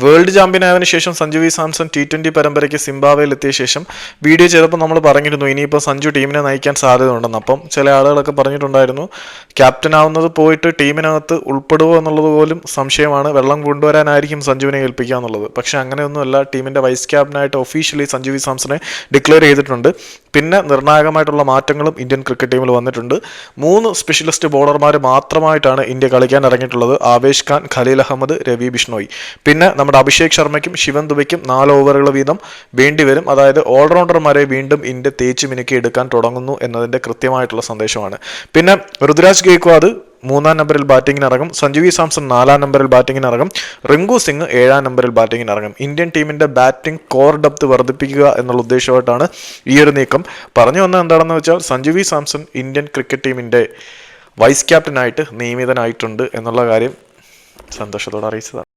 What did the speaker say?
World ചാമ്പ്യനായതിനു ശേഷം Sanju V Samson T twenty പരമ്പരയ്ക്ക് സിംബാവയിൽ എത്തിയ ശേഷം വീഡിയോ ചെയ്തപ്പോൾ നമ്മൾ പറഞ്ഞിരുന്നു ഇനിയിപ്പോൾ സഞ്ജു ടീമിനെ നയിക്കാൻ സാധ്യത ഉണ്ടെന്ന് അപ്പം ചില ആളുകളൊക്കെ പറഞ്ഞിട്ടുണ്ടായിരുന്നു ക്യാപ്റ്റൻ ആവുന്നത് പോയിട്ട് ടീമിനകത്ത് ഉൾപ്പെടുവോ എന്നുള്ളത് പോലും സംശയമാണ്. വെള്ളം കൊണ്ടുവരാനായിരിക്കും സഞ്ജുവിനെ ഏൽപ്പിക്കുക എന്നുള്ളത് പക്ഷേ അങ്ങനെയൊന്നുമല്ല ടീമിന്റെ വൈസ് ക്യാപ്റ്റനായിട്ട് ഒഫീഷ്യലി സഞ്ജു വി സാംസണെ ഡിക്ലെയർ ചെയ്തിട്ടുണ്ട്. പിന്നെ നിർണായകമായിട്ടുള്ള മാറ്റങ്ങളും ഇന്ത്യൻ ക്രിക്കറ്റ് ടീമിൽ വന്നിട്ടുണ്ട്. മൂന്ന് സ്പെഷ്യലിസ്റ്റ് ബോളർമാർ മാത്രമായിട്ടാണ് ഇന്ത്യ കളിക്കാൻ ഇറങ്ങിയിട്ടുള്ളത്. ആവേശ് ഖാൻ ഖലീൽ അഹമ്മദ് രവി ബിഷ്ണോയ്. പിന്നെ നമ്മുടെ അഭിഷേക് ശർമ്മയ്ക്കും ശിവൻ ദുബയ്ക്കും നാല് ഓവറുകൾ വീതം വേണ്ടിവരും അതായത് ഓൾറൗണ്ടർമാരെ വീണ്ടും ഇന്ത്യ തേച്ച് മിനുക്കി എടുക്കാൻ തുടങ്ങുന്നു എന്നതിന്റെ കൃത്യമായിട്ടുള്ള സന്ദേശമാണ്. പിന്നെ ഋതുരാജ് ഗേക്വാദ് മൂന്നാം നമ്പറിൽ ബാറ്റിംഗിന് ഇറങ്ങും സഞ്ജു വി സാംസൺ നാലാം നമ്പറിൽ ബാറ്റിംഗിന് ഇറങ്ങും റിങ്കു സിംഗ് ഏഴാം നമ്പറിൽ ബാറ്റിംഗിന് ഇറങ്ങും ഇന്ത്യൻ ടീമിന്റെ ബാറ്റിംഗ് കോർ ഡെപ്ത് വർദ്ധിപ്പിക്കുക എന്നുള്ള ഉദ്ദേശമായിട്ടാണ് ഈ ഒരു നീക്കം. പറഞ്ഞു വന്നത് എന്താണെന്ന് വെച്ചാൽ Sanju V Samson Indian cricket ടീമിന്റെ വൈസ് ക്യാപ്റ്റനായിട്ട് നിയമിതനായിട്ടുണ്ട് എന്നുള്ള കാര്യം സന്തോഷത്തോടെ അറിയിച്ചതാണ്.